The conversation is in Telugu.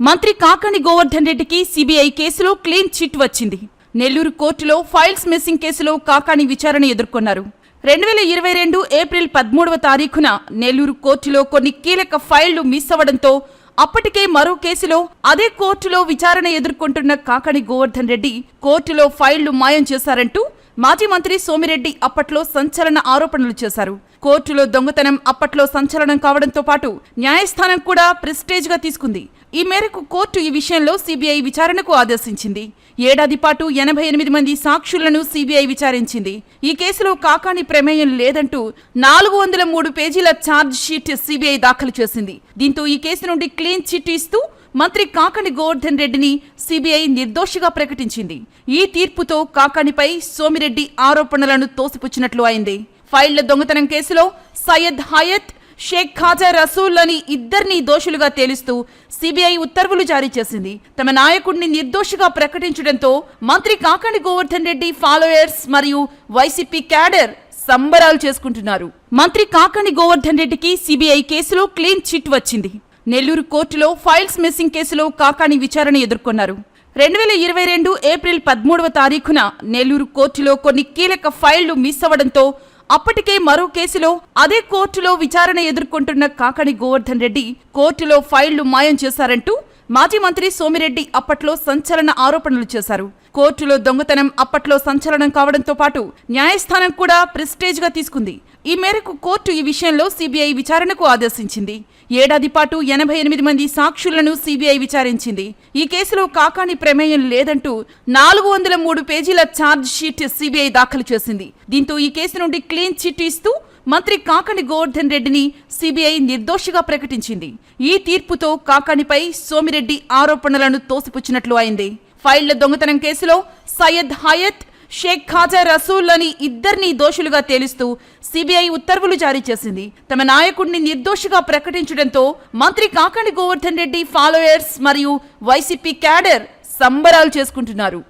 మంత్రి కాకాని గోవర్ధన్ రెడ్డికి సిబిఐ కేసులో క్లీన్ చిట్ వచ్చింది. నెల్లూరు కోర్టులో ఫైల్స్ మిస్సింగ్ కేసులో కాకాణి విచారణ ఎదుర్కొన్నారు. రెండు వేల ఇరవై రెండు ఏప్రిల్ పదమూడవ తారీఖున నెల్లూరు కోర్టులో కొన్ని కీలక ఫైళ్ళు మిస్ అవ్వడంతో అప్పటికే మరో కేసులో అదే కోర్టులో విచారణ ఎదుర్కొంటున్న కాకాణి గోవర్ధన్ రెడ్డి కోర్టులో ఫైళ్ళు మాయం చేశారంటూ మాజీ మంత్రి సోమిరెడ్డి అప్పట్లో సంచలన ఆరోపణలు చేశారు. కోర్టులో దొంగతనం అప్పట్లో సంచలనం కావడంతో పాటు న్యాయస్థానం కూడా ప్రెస్టేజ్గా తీసుకుంది. ఈ మేరకు కోర్టు ఈ విషయంలో సిబిఐ విచారణకు ఆదేశించింది. ఏడాది పాటు ఎనభై ఎనిమిది మంది సాక్షులను సిబిఐ విచారించింది. ఈ కేసులో కాకాని ప్రమేయం లేదంటూ నాలుగు వందల మూడు పేజీల ఛార్జ్ షీట్ సిబిఐ దాఖలు చేసింది. దీంతో ఈ కేసు నుండి క్లీన్ చిట్ ఇస్తూ మంత్రి కాకాణి గోవర్ధన్ రెడ్డిని సిబిఐ నిర్దోషిగా ప్రకటించింది. ఈ తీర్పుతో కాకాణిపై సోమిరెడ్డి ఆరోపణలను తోసిపుచ్చినట్లు అయింది. ఫైళ్ళ దొంగతనం కేసులో సయ్యద్ హయత్ షేక్ ఖాజా రసూల్ అని ఇద్దరిని దోషులుగా తేలుస్తూ సిబిఐ ఉత్తర్వులు జారీ చేసింది. తమ నాయకుడిని నిర్దోషిగా ప్రకటించడంతో మంత్రి కాకాణి గోవర్ధన్ రెడ్డి ఫాలోయర్స్ మరియు వైసీపీ క్యాడర్ సంబరాలు చేసుకుంటున్నారు. మంత్రి కాకాణి గోవర్ధన్ రెడ్డికి సిబిఐ కేసులో క్లీన్ చిట్ వచ్చింది. నెల్లూరు కోర్టులో ఫైల్స్ మిస్సింగ్ కేసులో కాకాని విచారణ ఎదుర్కొన్నారు. రెండు వేల ఇరవై రెండు ఏప్రిల్ పదమూడవ తారీఖున నెల్లూరు కోర్టులో కొన్ని కీలక ఫైళ్ళు మిస్ అవ్వడంతో అప్పటికే మరో కేసులో అదే కోర్టులో విచారణ ఎదుర్కొంటున్న కాకాని గోవర్ధన్ రెడ్డి కోర్టులో ఫైళ్ళు మాయం చేశారంటూ మాజీ మంత్రి సోమిరెడ్డి అప్పట్లో సంచలన ఆరోపణలు చేశారు. కోర్టులో దొంగతనం అప్పట్లో సంచలనం కావడంతో పాటు న్యాయస్థానం కూడా ప్రెస్టేజ్గా తీసుకుంది. ఈ మేరకు కోర్టు ఈ విషయంలో సిబిఐ విచారణకు ఆదేశించింది. ఏడాది పాటు ఎనభై ఎనిమిది మంది సాక్షులను సిబిఐ విచారించింది. ఈ కేసులో కాకాని ప్రమేయం లేదంటూ నాలుగు వందల మూడు పేజీల ఛార్జ్ షీట్ సిబిఐ దాఖలు చేసింది. దీంతో ఈ కేసు నుండి క్లీన్ చిట్ ఇస్తూ మంత్రి కాకాణి గోవర్ధన్ రెడ్డిని సిబిఐ నిర్దోషిగా ప్రకటించింది. ఈ తీర్పుతో కాకాణిపై సోమిరెడ్డి ఆరోపణలను తోసిపుచ్చినట్లు అయింది. ఫైళ్ళ దొంగతనం కేసులో సయ్యద్ హయత్ షేక్ ఖాజా రసూల్ అని ఇద్దరిని దోషులుగా తేలుస్తూ సిబిఐ ఉత్తర్వులు జారీ చేసింది. తమ నాయకుడిని నిర్దోషిగా ప్రకటించడంతో మంత్రి కాకాణి గోవర్ధన్ రెడ్డి ఫాలోయర్స్ మరియు వైసీపీ క్యాడర్ సంబరాలు చేసుకుంటున్నారు.